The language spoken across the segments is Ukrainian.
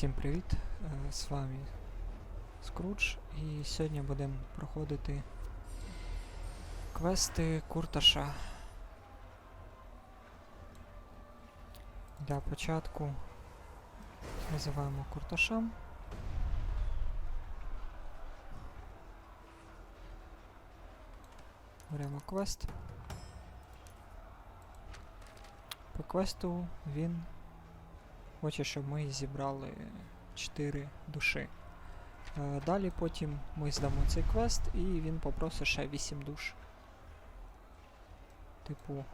Всім привіт! Е, З вами Скрудж і сьогодні будемо проходити квести Курташа. Для початку називаємо Курташем. Беремо квест. По квесту він хоче, щоб ми зібрали 4 душі. Е, Далі потім ми здамо цей квест і він попросить ще 8 душ. Типу,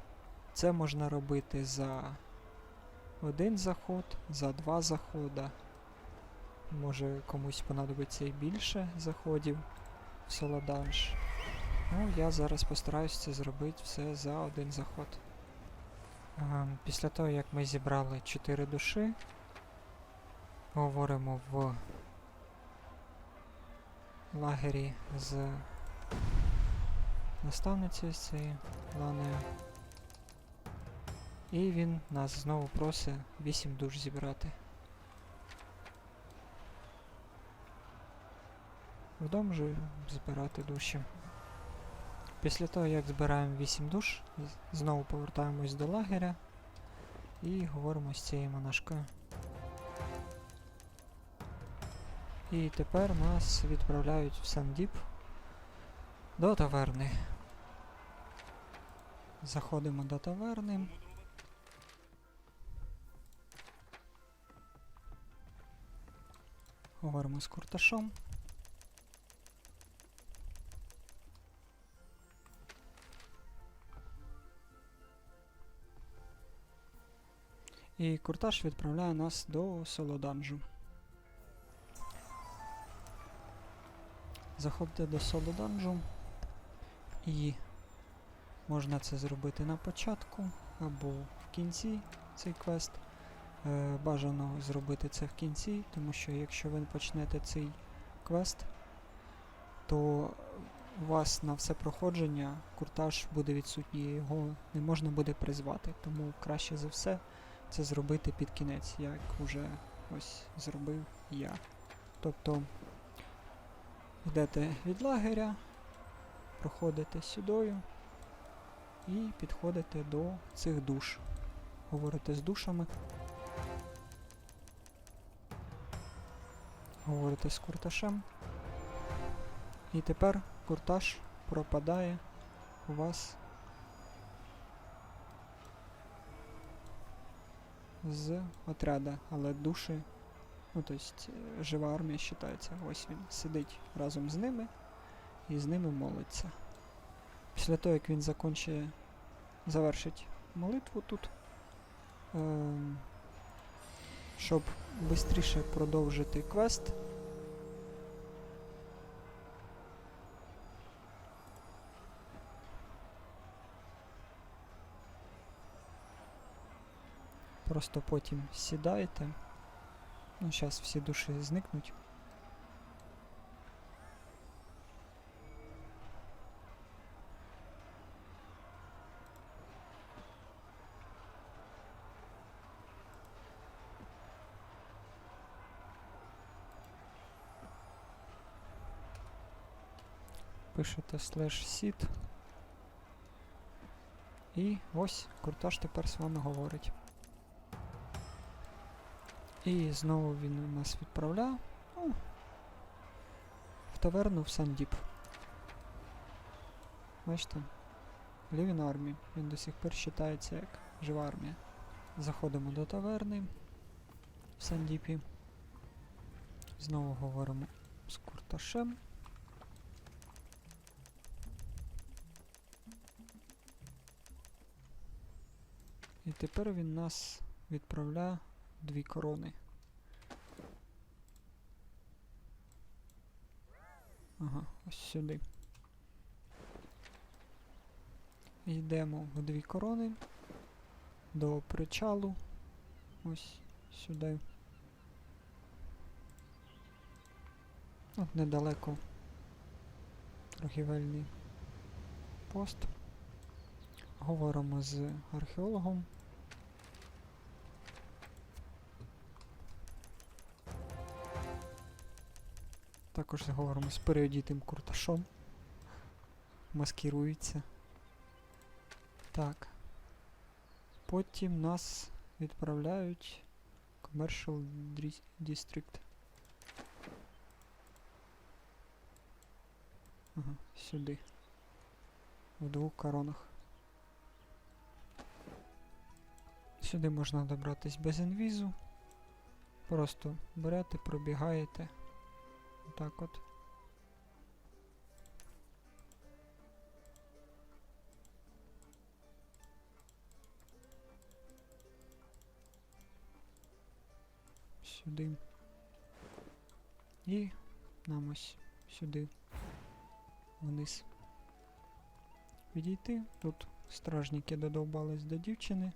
це можна робити за один заход, за два заходи. Може комусь понадобиться і більше заходів в Солоданж. Ну, я зараз постараюсь це зробити все за один заход. Ем, Після того, як ми зібрали 4 душі, говоримо в лагері з наставницею з цією Ланею. І він нас знову просить 8 душ зібрати. Вдома же збирати душі. Після того, як збираємо 8 душ, знову повертаємось до лагеря і говоримо з цією монашкою. І тепер нас відправляють в Сандіп до таверни. Заходимо до таверни. Говоримо з Курташом. І Курташ відправляє нас до Солоданжу. Заходите до Солоданжу і можна це зробити на початку або в кінці цей квест. Е, бажано зробити це в кінці, тому що якщо ви почнете цей квест, то у вас на все проходження куртаж буде відсутній, його не можна буде призвати. Тому краще за все це зробити під кінець, як вже ось зробив я. Тобто йдете від лагеря, проходите сюдою і підходите до цих душ. Говорите з душами. Говорите з курташем. І тепер курташ пропадає у вас з отряда, але душі, ну тобто е, жива армія вважається. Ось він сидить разом з ними і з ними молиться. Після того, як він закончить, завершить молитву тут, е щоб швидше продовжити квест. Просто потім сідаєте. Ну, зараз всі душі зникнуть. Пишете slash sit. І ось Курташ тепер з вами говорить. І знову він нас відправляє ну, в таверну в Сандіп. Бачите? Лівін армії. Він до сих пір вважається як жива армія. Заходимо до таверни в Сандіпі. Знову говоримо з Курташем. І тепер він нас відправляє дві корони. Ага, ось сюди. Йдемо в дві корони до причалу. Ось сюди. От недалеко торгівельний пост. Говоримо з археологом. Також говоримо з переодітим курташом. Маскирується. Так. Потім нас відправляють в Commercial District. Ага, сюди. В двох коронах. Сюди можна добратись без інвізу. Просто берете, пробігаєте. Отак от. Сюди. І нам ось сюди. Вниз. Відійти. Тут стражники додовбались до дівчини.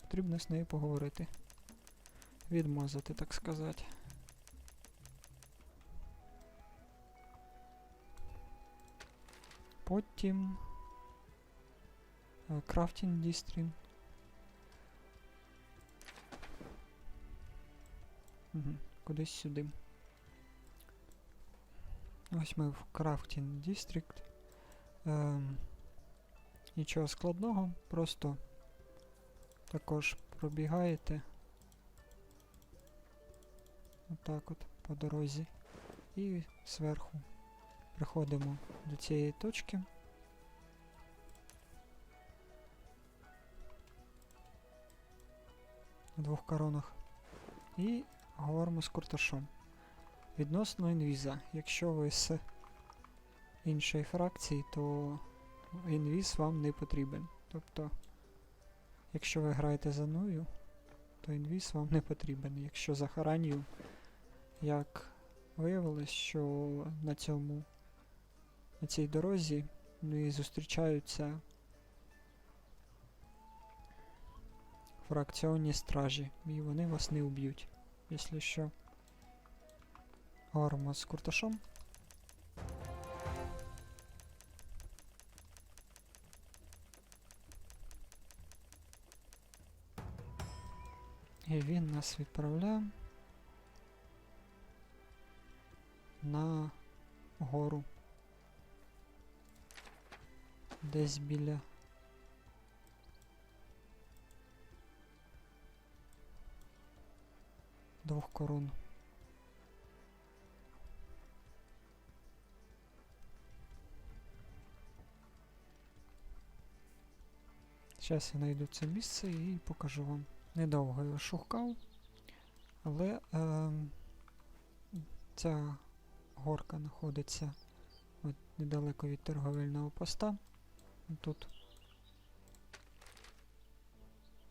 Потрібно з нею поговорити. Відмазати, так сказати. Потім Крафтінг Дістрін. Угу, кудись сюди. Ось ми в Crafting District. Ем, нічого складного, просто також пробігаєте. Отак от по дорозі. І зверху приходимо до цієї точки. На двох коронах. І говоримо з курташом. Відносно інвіза. Якщо ви з іншої фракції, то інвіз вам не потрібен. Тобто, якщо ви граєте за Ною, то інвіз вам не потрібен. Якщо за Харанію, як виявилось, що на цьому на цій дорозі ну, і зустрічаються фракціонні стражі, і вони вас не уб'ють, якщо що. Говоримо з курташом. І він нас відправляє на гору. Десь біля двох корон. Зараз я знайду це місце і покажу вам. Недовго його шукав, але е, ця горка знаходиться от недалеко від торговельного поста. Тут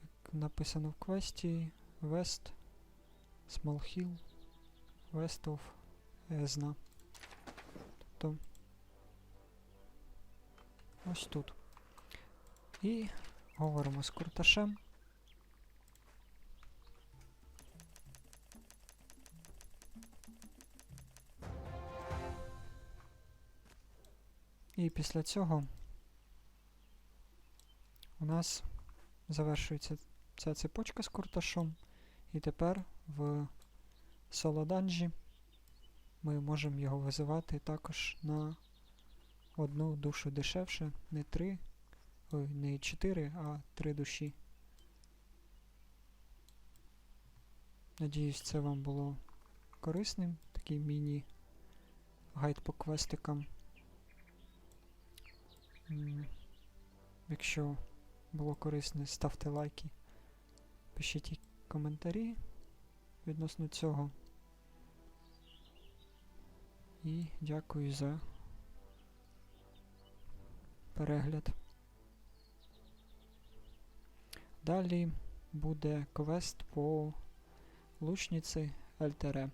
як написано в квесті West Small Hill West of Ezna. Тобто ось тут. І говоримо з курташем. І після цього у нас завершується ця цепочка з курташом. І тепер в солоданжі ми можемо його визивати також на одну душу дешевше, не три, ой, не чотири, а три душі. Надіюсь, це вам було корисним, такий міні-гайд по квестикам. Якщо було корисне, ставте лайки, пишіть коментарі відносно цього. І дякую за перегляд. Далі буде квест по лучниці Альтере.